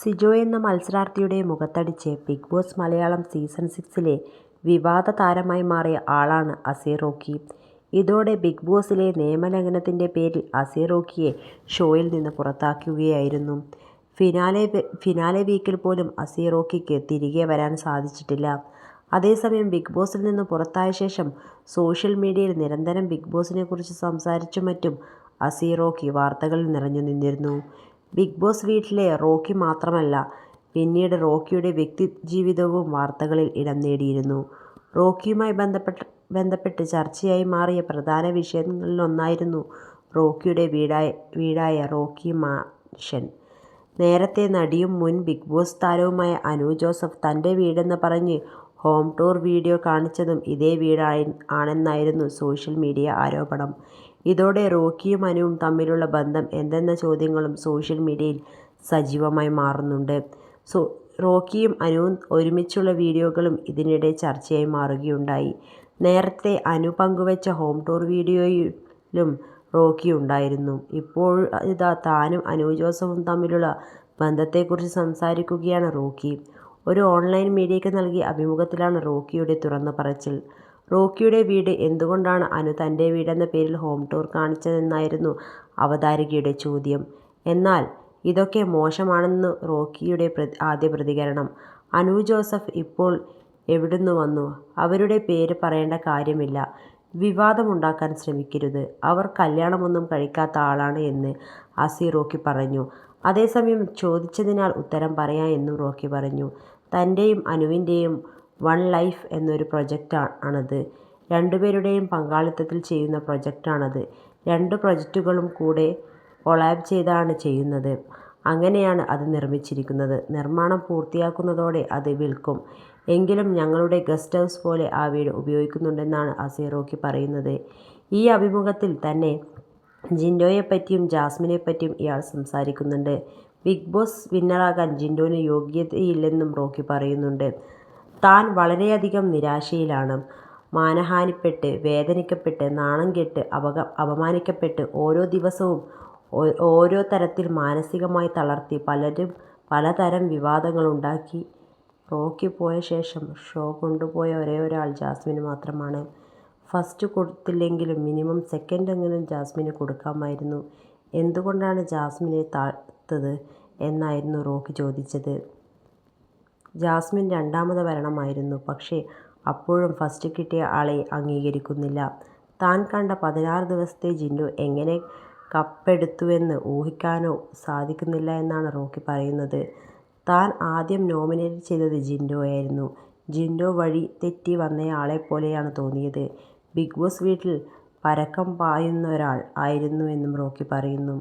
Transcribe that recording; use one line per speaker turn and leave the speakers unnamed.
സിജോ എന്ന മത്സരാർത്ഥിയുടെ മുഖത്തടിച്ച് ബിഗ് ബോസ് മലയാളം സീസൺ സിക്സിലെ വിവാദ താരമായി മാറിയ ആളാണ് അസീർ റോക്കി. ഇതോടെ ബിഗ് ബോസിലെ നിയമലംഘനത്തിന്റെ പേരിൽ അസീർ റോക്കിയെ ഷോയിൽ നിന്ന് പുറത്താക്കുകയായിരുന്നു. ഫിനാലെ വീക്കിൽ പോലും അസീർ റോക്കിക്ക് തിരികെ വരാൻ സാധിച്ചിട്ടില്ല. അതേസമയം ബിഗ് ബോസിൽ നിന്ന് പുറത്തായ ശേഷം സോഷ്യൽ മീഡിയയിൽ നിരന്തരം ബിഗ് ബോസിനെക്കുറിച്ച് സംസാരിച്ചും മറ്റും അസീറോക്കി വാർത്തകളിൽ നിറഞ്ഞു നിന്നിരുന്നു. ബിഗ് ബോസ് വീട്ടിലെ റോക്കി മാത്രമല്ല, പിന്നീട് റോക്കിയുടെ വ്യക്തി ജീവിതവും വാർത്തകളിൽ ഇടം നേടിയിരുന്നു. റോക്കിയുമായി ബന്ധപ്പെട്ട് ചർച്ചയായി മാറിയ പ്രധാന വിഷയങ്ങളിലൊന്നായിരുന്നു റോക്കിയുടെ വീടായ വീടായ റോക്കി മാഷൻ നേരത്തെ നടിയും മുൻ ബിഗ് ബോസ് താരവുമായ അനു ജോസഫ് തന്റെ വീടെന്ന് പറഞ്ഞ് ഹോം ടൂർ വീഡിയോ കാണിച്ചതും ഇതേ വീടായി ആണെന്നായിരുന്നു സോഷ്യൽ മീഡിയ ആരോപണം. ഇതോടെ റോക്കിയും അനുവും തമ്മിലുള്ള ബന്ധം എന്തെന്ന ചോദ്യങ്ങളും സോഷ്യൽ മീഡിയയിൽ സജീവമായി മാറുന്നുണ്ട്. സോ റോക്കിയും അനുവും ഒരുമിച്ചുള്ള വീഡിയോകളും ഇതിനിടെ ചർച്ചയായി മാറുകയുണ്ടായി. നേരത്തെ അനു പങ്കുവച്ച ഹോം ടൂർ വീഡിയോയിലും റോക്കി ഉണ്ടായിരുന്നു. ഇപ്പോൾ ഇതാ താനും അനു ജോസഫും തമ്മിലുള്ള ബന്ധത്തെക്കുറിച്ച് സംസാരിക്കുകയാണ് റോക്കി. ഒരു ഓൺലൈൻ മീഡിയയ്ക്ക് നൽകിയ അഭിമുഖത്തിലാണ് റോക്കിയുടെ തുറന്നു പറച്ചിൽ. റോക്കിയുടെ വീട് എന്തുകൊണ്ടാണ് അനു തന്റെ വീടെന്ന പേരിൽ ഹോം ടൂർ കാണിച്ചതെന്നായിരുന്നു അവതാരികയുടെ ചോദ്യം. എന്നാൽ ഇതൊക്കെ മോശമാണെന്ന് റോക്കിയുടെ ആദ്യ പ്രതികരണം. അനു ജോസഫ് ഇപ്പോൾ എവിടുന്ന് വന്നു? അവരുടെ പേര് പറയേണ്ട കാര്യമില്ല. വിവാദമുണ്ടാക്കാൻ ശ്രമിക്കരുത്. അവർ കല്യാണമൊന്നും കഴിക്കാത്ത ആളാണ് എന്ന് അസി റോക്കി പറഞ്ഞു. അതേസമയം ചോദിച്ചതിനാൽ ഉത്തരം പറയാ എന്നും റോക്കി പറഞ്ഞു. തന്റെയും അനുവിന്റെയും വൺ ലൈഫ് എന്നൊരു പ്രൊജക്റ്റ് ആണത് രണ്ടുപേരുടെയും പങ്കാളിത്തത്തിൽ ചെയ്യുന്ന പ്രൊജക്റ്റാണത് രണ്ട് പ്രൊജക്റ്റുകളും കൂടെ കൊളാബ് ചെയ്താണ് ചെയ്യുന്നത്. അങ്ങനെയാണ് അത് നിർമ്മിച്ചിരിക്കുന്നത്. നിർമ്മാണം പൂർത്തിയാക്കുന്നതോടെ അത് വിൽക്കും. എങ്കിലും ഞങ്ങളുടെ ഗസ്റ്റ് ഹൗസ് പോലെ ആ വീട് ഉപയോഗിക്കുന്നുണ്ടെന്നാണ് അസീറോക്കി പറയുന്നത്. ഈ അഭിമുഖത്തിൽ തന്നെ ജിൻഡോയെപ്പറ്റിയും ജാസ്മിനെപ്പറ്റിയും ഇയാൾ സംസാരിക്കുന്നുണ്ട്. ബിഗ് ബോസ് വിന്നറാകാൻ ജിൻഡോന് യോഗ്യതയില്ലെന്നും റോക്കി പറയുന്നുണ്ട്. താൻ വളരെയധികം നിരാശയിലാണ്. മാനഹാനിപ്പെട്ട്, വേദനിക്കപ്പെട്ട്, നാണം കെട്ട്, അപമാനിക്കപ്പെട്ട്, ഓരോ ദിവസവും ഓരോ തരത്തിൽ മാനസികമായി തളർത്തി പലരും പലതരം വിവാദങ്ങളുണ്ടാക്കി. റോക്കി പോയ ശേഷം ഷോ കൊണ്ടുപോയ ഒരേയൊരാൾ ജാസ്മിന് മാത്രമാണ്. ഫസ്റ്റ് കൊടുത്തില്ലെങ്കിലും മിനിമം സെക്കൻഡെങ്കിലും ജാസ്മിന് കൊടുക്കാമായിരുന്നു. എന്തുകൊണ്ടാണ് ജാസ്മിനെ താഴ്ത്തത് എന്നായിരുന്നു റോക്കി ചോദിച്ചത്. ജാസ്മിൻ രണ്ടാമത് വരണമായിരുന്നു. പക്ഷേ അപ്പോഴും ഫസ്റ്റ് കിട്ടിയ ആളെ അംഗീകരിക്കുന്നില്ല. താൻ കണ്ട പതിനാറ് ദിവസത്തെ ജിൻഡോ എങ്ങനെ കപ്പെടുത്തുവെന്ന് ഊഹിക്കാനോ സാധിക്കുന്നില്ല എന്നാണ് റോക്കി പറയുന്നത്. താൻ ആദ്യം നോമിനേറ്റ് ചെയ്തത് ജിൻഡോയായിരുന്നു. ജിൻഡോ വഴി തെറ്റി വന്നയാളെപ്പോലെയാണ് തോന്നിയത്. ബിഗ് ബോസ് വീട്ടിൽ പരക്കം പായുന്ന പായുന്നൊരാൾ ആയിരുന്നുവെന്നും റോക്കി പറയുന്നു.